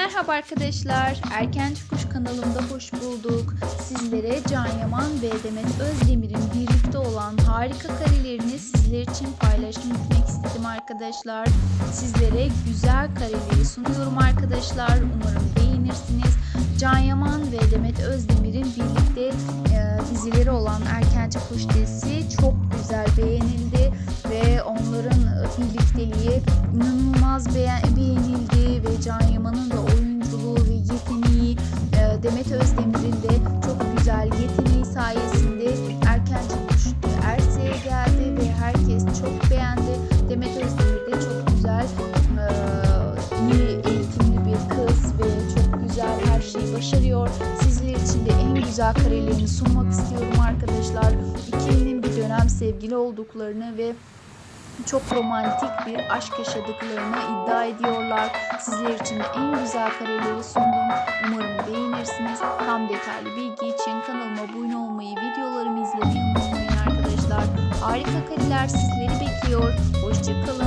Merhaba arkadaşlar. Erken Çıkış kanalımda hoş bulduk. Sizlere Can Yaman ve Demet Özdemir'in birlikte olan harika karelerini sizler için paylaşmak istedim arkadaşlar. Sizlere güzel kareleri sunuyorum arkadaşlar. Umarım beğenirsiniz. Can Yaman ve Demet Özdemir'in birlikte e, dizileri olan Erken Çıkış dizisi çok güzel beğenildi ve onların e, birlikteliği inanılmaz beğen- beğenildi ve Can Yaman'ın da Demet Özdemir'in de çok güzel yeteneği sayesinde erken çıkmış Erse'ye geldi ve herkes çok beğendi. Demet Özdemir de çok güzel iyi eğitimli bir kız ve çok güzel her şeyi başarıyor. Sizler için de en güzel karelerini sunmak istiyorum arkadaşlar. İkilinin bir dönem sevgili olduklarını ve çok romantik bir aşk yaşadıklarını iddia ediyorlar. Sizler için en güzel kareleri sundum. Umarım beğenirsiniz. Tam detaylı bilgi için kanalıma abone olmayı, videolarımı izlemeyi unutmayın arkadaşlar. Harika kareler sizleri bekliyor. Hoşçakalın.